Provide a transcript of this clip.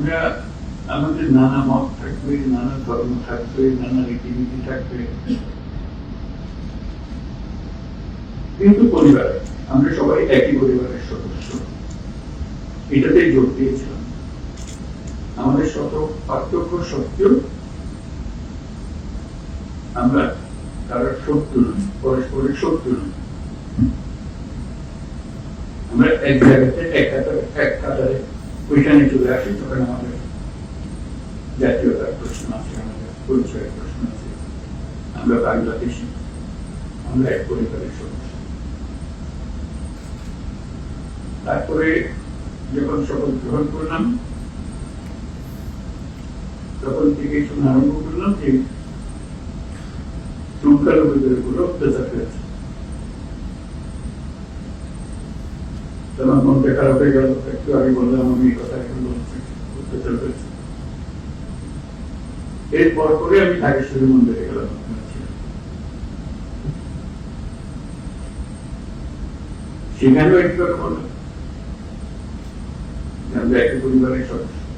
আমরা আমাদের নানা মত থাকবে, নানা ধর্ম থাকবে, নানা রীতিনীতি থাকবে। কিন্তু পরিবার, আমরা সবাই একই পরিবারের সদস্য। এটাতেই জোর দিয়েছিলাম। আমাদের শত পার্থক্য সত্ত্বেও আমরা কারোর শত্রু নই, পরস্পরের শত্রু নই। আমরা এক জায়গাতে এক কাতারে এক কাতারে ওইখানে চলে তখন আমাদের জাতীয়তার প্রশ্ন আছে, আমাদের পরিচয়ের প্রশ্ন আছে। আমরা বাংলাদেশি, আমরা এক পরিবারের সদস্য। তারপরে যখন শপথ গ্রহণ করলাম, তখন থেকে শুনে আরম্ভ করলাম যে সংখ্যালঘুদের উপরে অত্যাচার হয়েছে তোমার মনটা খারাপ হয়ে গেল, একটু আগে বললাম আমি এই কথা এখন এরপর করে আমি নাগেশ্বরী মন্দিরে গেলাম। সেখানেও একটু বললাম আমরা পরিবারের সদস্য।